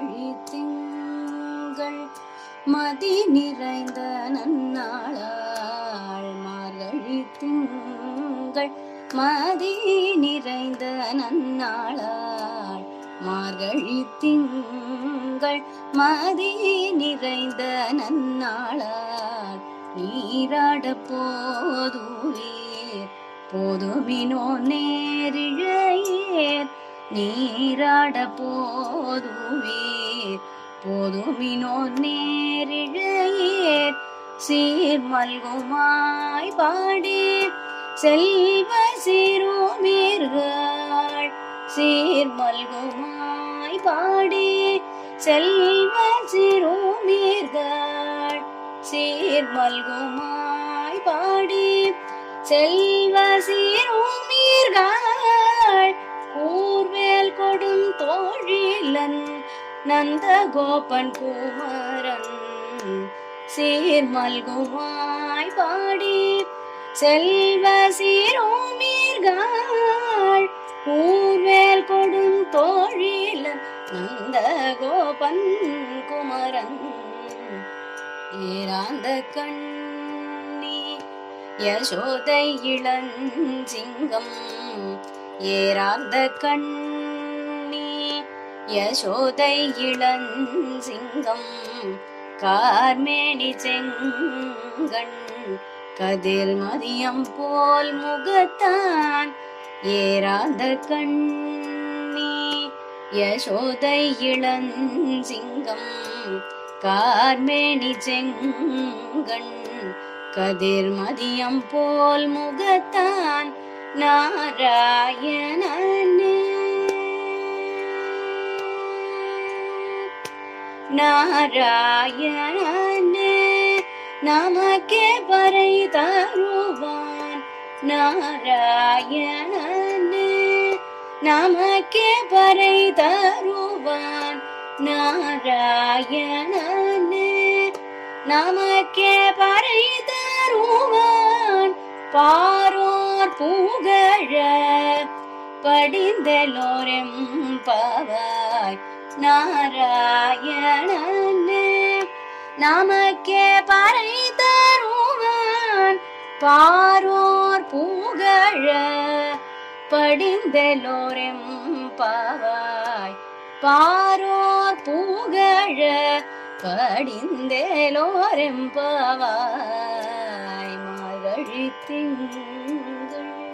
மார்கழி திங்கள் மதி நிறைந்த நன்னாளாள் மார்கழி திங்கள் மதி நிறைந்த நன்னாளாள் மார்கழி திங்கள் மதி நிறைந்த நன்னாளாள் நீராட போதுவே போதுமினோ நேரிழையேர் நீராட போதுவீர் போதுமினோ நேரிழையேர். சீர் மல்குமாய் பாடி செல்வ சிறுமீர்கள். சீர் மல்குமாய் பாடி செல்வ சிறுமீர்கள். சீர் மல்குமாய் பாடி செல்வ சிறுமீர்கள். நந்த கோபன் குமரன் சீர் மல்குமாய் பாடி செல்வ சீரோமீர்கள் ஊர்வேல் கொடும் தோழிலன் நந்த கோபன் குமரன். ஏராந்த கண்ணி யசோதை இளஞ்சிங்கம் ஏராந்த கண்ணி யசோதை இளஞ்சிங்கம் கார்மேனி செங்கண் கதிர் மதியம் போல் முகத்தான் ஏராந்த கண்ணி. யசோதை இளஞ்சிங்கம் கார்மேனி செங்கண் கதிர் மதியம் போல் முகத்தான் நாராயணனே. நாராயணனே நமக்கே பறை தருவான் நாராயணன் நமக்கே பறை தருவான் நாராயணன் நமக்கே பறை தருவான் பாரோர் புகழ படிந்தலோரெம் பவாய் நாராயணனே நமக்கே பறை தருவான். பாரோர் பூகழ படிந்தலோரெம் பாவாய். பாரோர் புகழ படிந்தேலோரெம்பவாய் மார்கழி திங்கள்